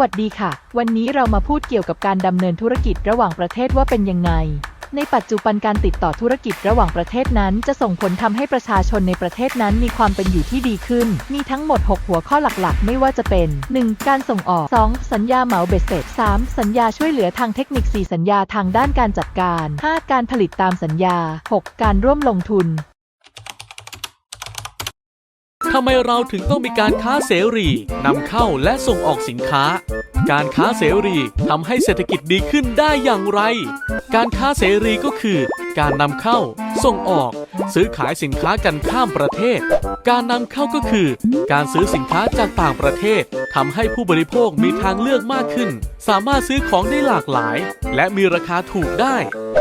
วัสดีค่ะ วันนี้เรามาพูดเกี่ยวกับการดำเนินธุรกิจระหว่างประเทศว่าเป็นยังไง ในปัจจุบันการติดต่อธุรกิจระหว่างประเทศนั้น จะส่งผลทำให้ประชาชนในประเทศนั้นมีความเป็นอยู่ที่ดีขึ้น มีทั้งหมด 6 หัวข้อหลักๆ ไม่ว่าจะเป็น 1. การส่งออก 2. สัญญาเหมาเบ็ดเสร็จ 3. สัญญาช่วยเหลือทางเทคนิค 4. สัญญาทางด้านการจัดการ 5. การผลิตตามสัญญา 6. การร่วมลงทุน ทำไมเราถึงต้องมีการค้าเสรีนำเข้าและส่งออกสินค้า การค้าเสรีทำให้เศรษฐกิจดีขึ้นได้อย่างไร การค้าเสรีก็คือ การนำเข้า ส่งออก ซื้อขายสินค้ากันข้ามประเทศ การนำเข้าก็คือ การซื้อสินค้าจากต่างประเทศทำให้ผู้บริโภคมีทางเลือกมากขึ้น สามารถซื้อของได้หลากหลาย และมีราคาถูกได้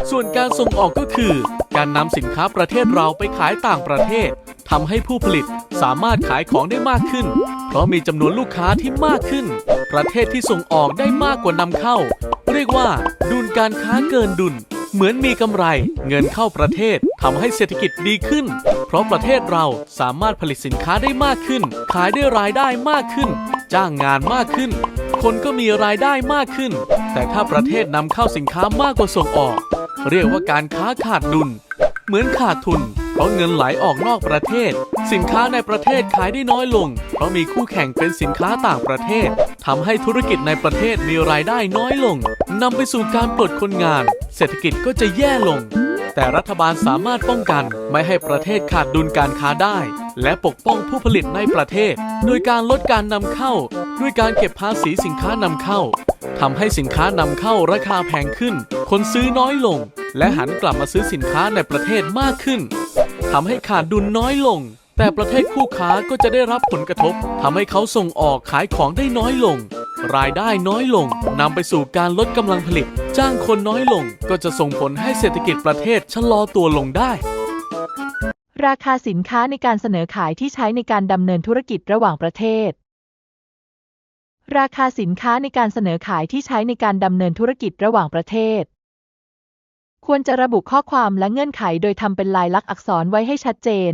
ส่วนการส่งออกก็คือ การนำสินค้าประเทศเราไปขายต่างประเทศ ทำให้ผู้ผลิตสามารถขายของได้มากขึ้น เพราะมีจำนวนลูกค้าที่มากขึ้น ประเทศที่ส่งออกได้มากกว่านำเข้า เรียกว่า ดุลการค้าเกินดุล เหมือนมีกำไร เงินเข้าประเทศทำให้เศรษฐกิจดีขึ้น เพราะประเทศเราสามารถผลิตสินค้าได้มากขึ้น ขายได้รายได้มากขึ้น จ้างงานมากขึ้น คนก็มีรายได้มากขึ้น แต่ถ้าประเทศนำเข้าสินค้ามากกว่าส่งออก เรียกว่าการค้าขาดดุล เหมือนขาดทุน เพราะเงินไหลออกนอกประเทศ สินค้าในประเทศขายได้น้อยลง เพราะมีคู่แข่งเป็นสินค้าต่างประเทศทำให้ธุรกิจในประเทศมีรายได้น้อยลงนำไปสู่การปลดคนงาน เศรษฐกิจก็จะแย่ลง แต่รัฐบาลสามารถป้องกันไม่ให้ประเทศขาดดุลการค้าได้ และปกป้องผู้ผลิตในประเทศ โดยการลดการนำเข้า ด้วยการเก็บภาษีสินค้านำเข้า ทำให้สินค้านำเข้าราคาแพงขึ้น คนซื้อน้อยลง และหันกลับมาซื้อสินค้าในประเทศมากขึ้นทำให้ขาดดุลน้อยลง แต่ประเทศคู่ค้าก็จะได้รับผลกระทบทำให้เขาส่งออกขายของได้น้อยลง รายได้น้อยลงนำไปสู่การลดกำลังผลิต จ้างคนน้อยลง ก็จะส่งผลให้เศรษฐกิจประเทศชะลอตัวลงได้ราคาสินค้าในการเสนอขายที่ใช้ในการดำเนินธุรกิจระหว่างประเทศ ราคาสินค้าในการเสนอขายที่ใช้ในการดำเนินธุรกิจระหว่างประเทศ ควรจะระบุข้อความและเงื่อนไขโดยทำเป็นลายลักษณ์อักษรไว้ให้ชัดเจน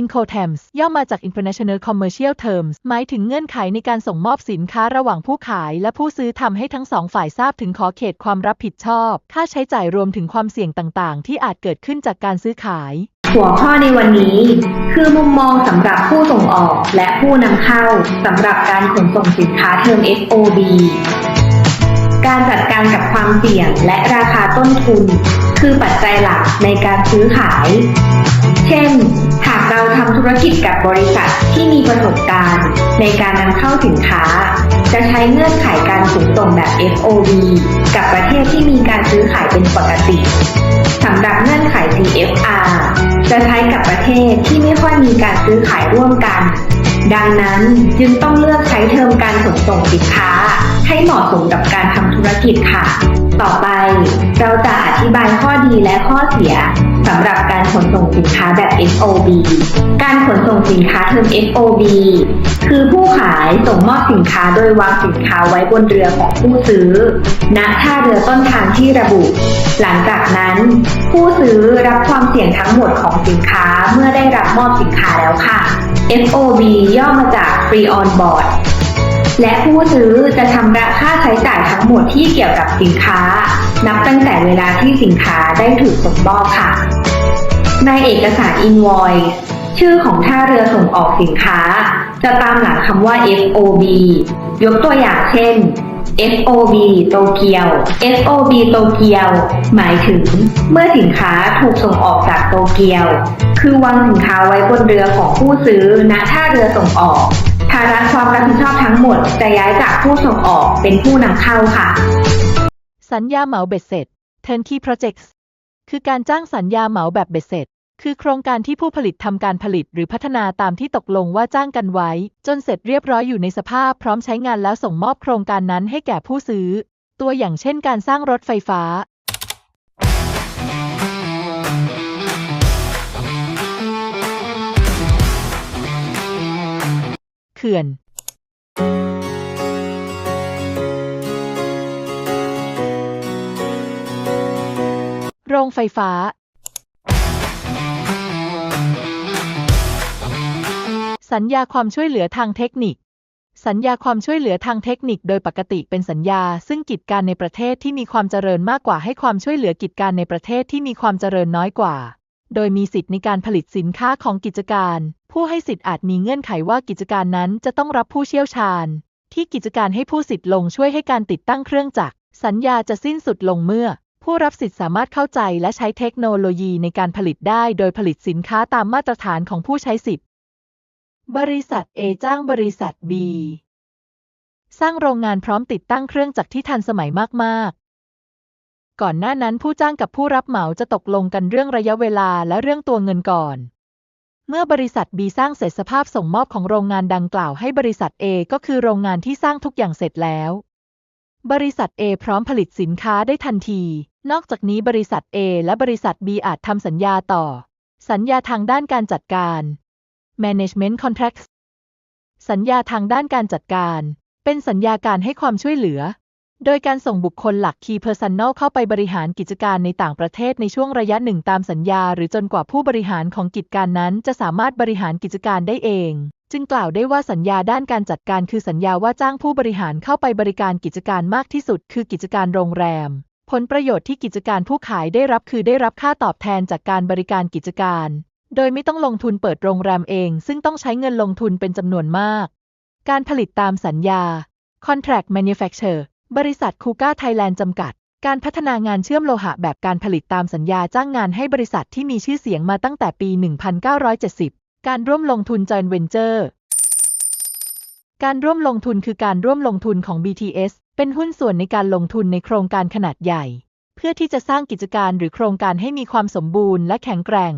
Incoterms ย่อมาจาก International Commercial Terms หมายถึงเงื่อนไขในการส่งมอบสินค้าระหว่างผู้ขายและผู้ซื้อทำให้ทั้งสองฝ่ายทราบถึงขอเขตความรับผิดชอบ ค่าใช้จ่ายรวมถึงความเสี่ยงต่าง ๆ ที่อาจเกิดขึ้นจากการซื้อขาย หัวข้อในวันนี้ คือมุมมองสำหรับผู้ส่งออกและผู้นำเข้าสำหรับการขนส่งสินค้าเทอม FOB การจัดการกับความเสี่ยงและราคาต้นทุน คือปัจจัยหลักในการซื้อขาย เช่น หากเราทำธุรกิจกับบริษัทที่มีประสบการณ์ ในการนำเข้าสินค้า จะใช้เงื่อนไขการขนส่งแบบ FOB กับประเทศที่มีการซื้อขายเป็นปกติสำหรับเงื่อนไข CFR จะใช้กับประเทศที่ไม่ค่อยมีการซื้อขายร่วมกัน ดังนั้นจึงต้องเลือกใช้เทอมการขนส่งสินค้า ให้เหมาะสมกับการทำธุรกิจค่ะ ต่อไปเราจะอธิบายข้อดีและข้อเสีย สำหรับการขนส่งสินค้าแบบ FOB การขนส่งสินค้าเทอม FOB คือผู้ขายส่งมอบสินค้าโดยวางสินค้าไว้บนเรือของผู้ซื้อ ณ ท่าเรือต้นทางที่ระบุ หลังจากนั้น ผู้ซื้อรับความเสี่ยงทั้งหมดของสินค้าเมื่อได้รับมอบสินค้าแล้วค่ะ FOB ย่อมาจาก Free on Board และผู้ซื้อจะชำระ หมดที่เกี่ยวกับสินค้า นับตั้งแต่เวลาที่สินค้าได้ถูกส่งมอบค่ะ ในเอกสาร Invoice ชื่อของท่าเรือส่งออกสินค้า จะตามหลังคำว่า FOB ยกตัวอย่างเช่น FOB โตเกียว FOB โตเกียว หมายถึง เมื่อสินค้าถูกส่งออกจากโตเกียว คือวางสินค้าไว้บนเรือของผู้ซื้อณท่าเรือส่งออกภาระความรับผิดชอบทั้งหมดจะย้ายจากผู้ส่งออกเป็นผู้นำเข้าค่ะ สัญญาเหมาเบ็ดเสร็จ Turnkey Projects คือการจ้างสัญญาเหมาแบบเบ็ดเสร็จ คือโครงการที่ผู้ผลิตทำการผลิตหรือพัฒนาตามที่ตกลงว่าจ้างกันไว้ จนเสร็จเรียบร้อยอยู่ในสภาพพร้อมใช้งานแล้วส่งมอบโครงการนั้นให้แก่ผู้ซื้อ ตัวอย่างเช่นการสร้างรถไฟฟ้า เขื่อนโรงไฟฟ้า สัญญาความช่วยเหลือทางเทคนิค สัญญาความช่วยเหลือทางเทคนิคโดยปกติเป็นสัญญา ซึ่งกิจการในประเทศที่มีความเจริญมากกว่าให้ความช่วยเหลือกิจการในประเทศที่มีความเจริญน้อยกว่า โดยมีสิทธิ์ในการผลิตสินค้าของกิจการ ผู้ให้สิทธิ์อาจมีเงื่อนไขว่ากิจการนั้นจะต้องรับผู้เชี่ยวชาญ ที่กิจการให้ผู้สิทธิ์ลงช่วยให้การติดตั้งเครื่องจักร สัญญาจะสิ้นสุดลงเมื่อผู้รับสิทธิ์สามารถเข้าใจและใช้เทคโนโลยีในการผลิตได้โดยผลิตสินค้าตามมาตรฐานของผู้ใช้สิทธิ์ บริษัท A จ้างบริษัท B สร้างโรงงานพร้อมติดตั้งเครื่องจักรที่ทันสมัยมากๆ ก่อนหน้านั้นผู้จ้างกับผู้รับเหมาจะตกลงกันเรื่องระยะเวลาและเรื่องตัวเงินก่อน เมื่อบริษัท B สร้างเสร็จสภาพส่งมอบของโรงงานดังกล่าวให้บริษัท A ก็คือโรงงานที่สร้างทุกอย่างเสร็จแล้ว บริษัท A พร้อมผลิตสินค้าได้ทันที นอกจากนี้บริษัท A และบริษัท B อาจทำสัญญาต่อ สัญญาทางด้านการจัดการ management contracts สัญญาทางด้านการจัดการ เป็นสัญญาการให้ความช่วยเหลือ โดยการส่งบุคคลหลัก Key Personal เข้าไปบริหารกิจการในต่างประเทศในช่วงระยะหนึ่งตามสัญญา หรือจนกว่าผู้บริหารของกิจการนั้น จะสามารถบริหารกิจการได้เอง จึงกล่าวได้ว่าสัญญาด้านการจัดการคือสัญญาว่าจ้างผู้บริหารเข้าไปบริการกิจการมากที่สุด คือกิจการโรงแรม ผลประโยชน์ที่กิจการผู้ขายได้รับคือได้รับค่าตอบแทนจากการบริการกิจการ โดยไม่ต้องลงทุนเปิดโรงแรมเอง ซึ่งต้องใช้เงินลงทุนเป็นจำนวนมาก การผลิตตามสัญญา Contract Manufacture บริษัทคูก้าไทยแลนด์จำกัด การพัฒนางานเชื่อมโลหะแบบการผลิตตามสัญญาจ้างงานให้บริษัทที่มีชื่อเสียงมาตั้งแต่ปี 1970 การร่วมลงทุน Joint Venture การร่วมลงทุนคือการร่วมลงทุนของ BTS เป็นหุ้นส่วนในการลงทุนในโครงการขนาดใหญ่ เพื่อที่จะสร้างกิจการหรือโครงการให้มีความสมบูรณ์และแข็งแกร่ง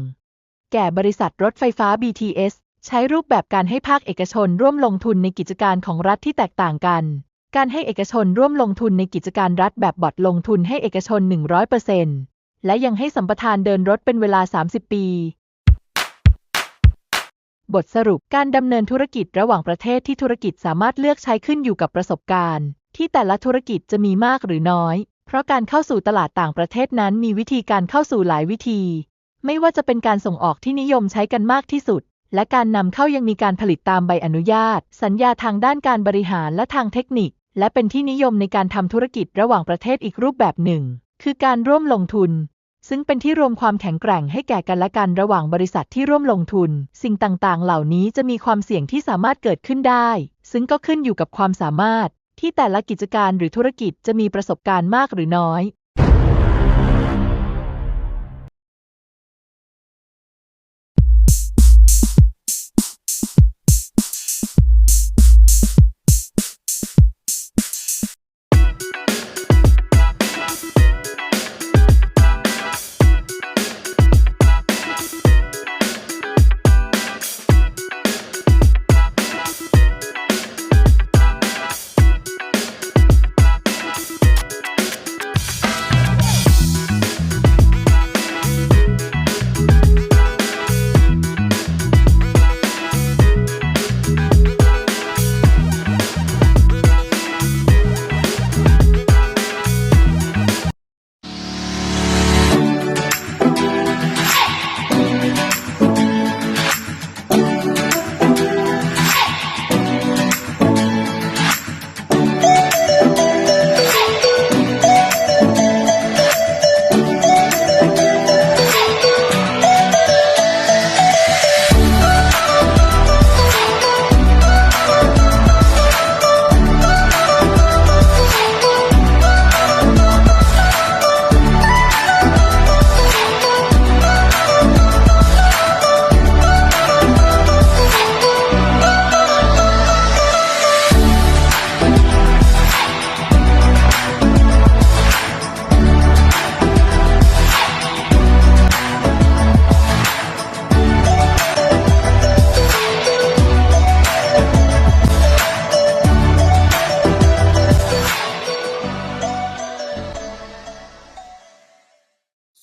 แก่บริษัทรถไฟฟ้า BTS ใช้รูปแบบการให้ภาคเอกชนร่วมลงทุนในกิจการของรัฐที่แตกต่างกัน การให้เอกชนร่วมลงทุนในกิจการรัฐแบบบอทลงทุนให้เอกชน 100%และยังให้สัมปทานเดินรถเป็นเวลา 30 ปี บทสรุปการดำเนินธุรกิจระหว่างประเทศที่ธุรกิจสามารถเลือกใช้ขึ้นอยู่กับประสบการณ์ ที่แต่ละธุรกิจจะมีมากหรือน้อย เพราะการเข้าสู่ตลาดต่างประเทศนั้นมีวิธีการเข้าสู่หลายวิธี ไม่ว่าจะเป็นการส่งออกที่นิยมใช้กันมากที่สุด และการนำเข้ายังมีการผลิตตามใบอนุญาต สัญญาทางด้านการบริหารและทางเทคนิค และเป็นที่นิยมในการทำธุรกิจระหว่างประเทศอีกรูปแบบหนึ่ง คือการร่วมลงทุน ซึ่งเป็นที่รวมความแข็งแกร่งให้แก่กันและกันระหว่างบริษัทที่ร่วมลงทุน สิ่งต่างๆ เหล่านี้จะมีความเสี่ยงที่สามารถเกิดขึ้นได้ ซึ่งก็ขึ้นอยู่กับความสามารถที่แต่ละกิจการหรือธุรกิจจะมีประสบการณ์มากหรือน้อย